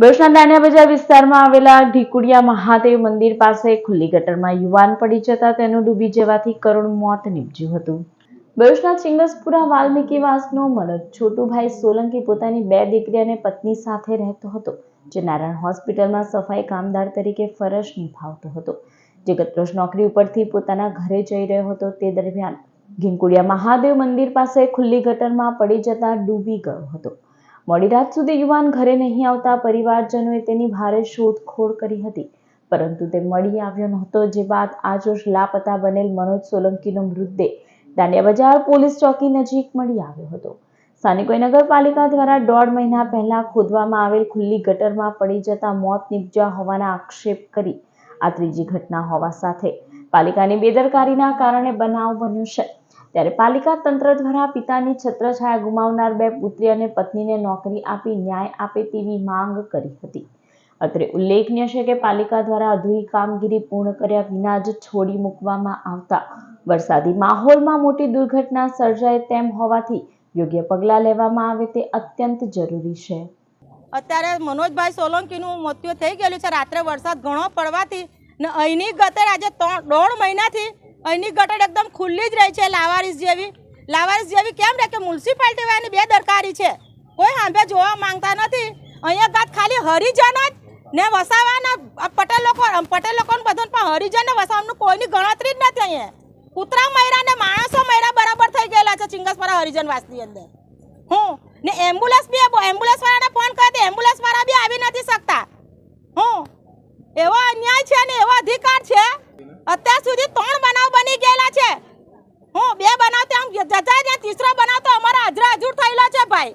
ભરૂચના દાણિયા બજાર વિસ્તારમાં આવેલા ઢીકુડિયા મહાદેવ મંદિર પાસે ખુલ્લી ગટરમાં યુવાન પડી જતા તેનું ડૂબી જવાથી કરુણ મોત નીપજ્યું હતું. ભરૂચના ચિંગસપુરા વાલ્મીકીવાસનો મનોજ છોટુભાઈ સોલંકી પોતાની બે દીકરી અને પત્ની સાથે રહેતો હતો, જે નારાયણ હોસ્પિટલમાં સફાઈ કામદાર તરીકે ફરજ નિભાવતો હતો. જે ગતરોજ નોકરી ઉપરથી પોતાના ઘરે જઈ રહ્યો હતો, તે દરમિયાન ઘીંકુડિયા મહાદેવ મંદિર પાસે ખુલ્લી ગટરમાં પડી જતા ડૂબી ગયો હતો. મોડી રાત સુધી યુવાન ઘરે નહીં આવતા પરિવારજનોએ તેની ભારે શોધખોળ કરી હતી. પરંતુ તે મળી આવ્યો નહોતો, જે બાદ આજરોજ લાપતા બનેલ મનોજ સોલંકીનો મૃતદેહ દાંડિયા બજાર પોલીસ ચોકી નજીક મળી આવ્યો હતો. સ્થાનિકોએ નગરપાલિકા દ્વારા દોઢ મહિના પહેલા ખોદવામાં આવેલ ખુલ્લી ગટરમાં પડી જતા મોત નીપજ્યા હોવાના આક્ષેપ કરી આ ત્રીજી ઘટના હોવા સાથે પાલિકાની બેદરકારીના કારણે બનાવ બન્યો છે. ત્યારે પાલિકા તંત્ર દ્વારા પિતાની છત્રછાયા ગુમાવનાર બે પુત્રી અને પત્નીને નોકરી આપી ન્યાય આપે તેવી માંગ કરી હતી. અત્રે ઉલ્લેખનીય છે કે પાલિકા દ્વારા અધૂરી કામગીરી પૂર્ણ કર્યા વિના જ છોડી મૂકવામાં આવતા. વરસાદી માહોલમાં મોટી દુર્ઘટના સર્જાય તેમ હોવાથી યોગ્ય પગલાં લેવામાં આવે તે અત્યંત જરૂરી છે. અત્યારે મનોજભાઈ સોલંકીનું મૃત્યુ થઈ ગયેલું છે. રાત્રે વરસાદ ઘણો પડવાથી ને અહીંની ગતર આજે ત્રણ દોઢ મહિનાથી અહીંની ગટર એકદમ ખુલ્લી જ રહી છે, લાવારીસ જેવી. લાવારીસ જેવી કેમ રહે કે મ્યુનિસિપાલિટી વાળાની બે દરકારી છે. કોઈ હાંભે જોવા માંગતા નથી. અહીંયા ગાત ખાલી હરિજન જ ને વસાવાના પટેલ લોકો પટેલ લોકોને બધું પણ હરિજનને વસાવવાનું કોઈની ગણતરી જ નથી અહીંયા. કૂતરા મયરા ને માણસો મયરા બરાબર થઈ ગયેલા છે ચિંગસપરા હરિજન વાસની અંદર. હું? ને એમ્બ્યુલન્સ બી એમ્બ્યુલન્સ વાળાને ફોન કરે તો એમ્બ્યુલન્સ વાળા બી આવી નથી શકતા. હું? એવો અન્યાય છે ને, એવો અધિકાર છે. અત્યાર સુધી ત્રણ બનાવ બની ગયેલા છે. હું બે બનાવ આમ જતા ને તીસરો બનાવ તો અમારા હજરા હજુર થયેલો છે ભાઈ.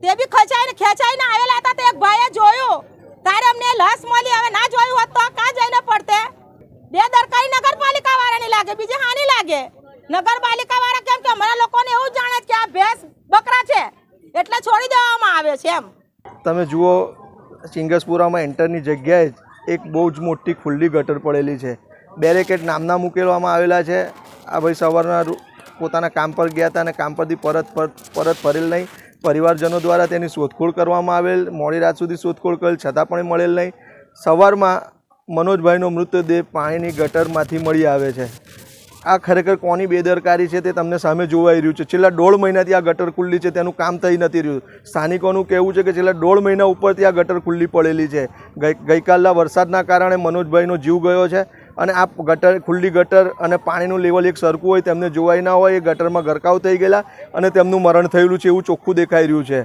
તે બી ખચાઈને ખેંચાઈને આવેલા હતા. તે એક ભાઈએ જોયું. તારે અમને લસ મળી. હવે ના જોયું હોત તો કાં જઈને પડતે? બે દરકારી નગરપાલિકા વાળાની લાગે? બીજી હાની લાગે? નગરપાલિકા વાળા કેમ કે અમારા લોકોને એવું જાણે કે આ ભેંસ બકરા છે. એટલે છોડી દેવામાં આવે છે એમ. તમે જુઓ ચિંગસપુરામાં એન્ટરની જગ્યાએ જ એક બહુ જ મોટી ખુલ્લી ગટર પડેલી છે. બેરેકેડ નામના મૂકેવામાં આવેલા છે. આ ભાઈ સવારના પોતાના કામ પર ગયા હતા અને કામ પરથી પરત પર- પરત ફરેલ નહીં. પરિવારજનો દ્વારા તેની શોધખોળ કરવામાં આવેલ. મોડી રાત સુધી શોધખોળ કરેલ, છતાં પણ મળેલ નહીં. સવારમાં મનોજભાઈનો મૃતદેહ પાણીની ગટરમાંથી મળી આવે છે. આ ખરેખર કોની બેદરકારી છે તે તમને સામે જોવાઈ રહ્યું છે. છેલ્લા દોઢ મહિનાથી આ ગટર ખુલ્લી છે, તેનું કામ થઈ નથી રહ્યું. સ્થાનિકોનું કહેવું છે કે છેલ્લા દોઢ મહિના ઉપરથી આ ગટર ખુલ્લી પડેલી છે. ગઈ, ગઈકાલના વરસાદના કારણે મનોજભાઈનો જીવ ગયો છે અને આ ગટર, ખુલ્લી ગટર અને પાણીનું લેવલ એક સરખું હોય તેમને જોવાઈ ના હોય, એ ગટરમાં ગરકાવ થઈ ગયેલા અને તેમનું મરણ થયેલું છે એવું ચોખ્ખું દેખાઈ રહ્યું છે.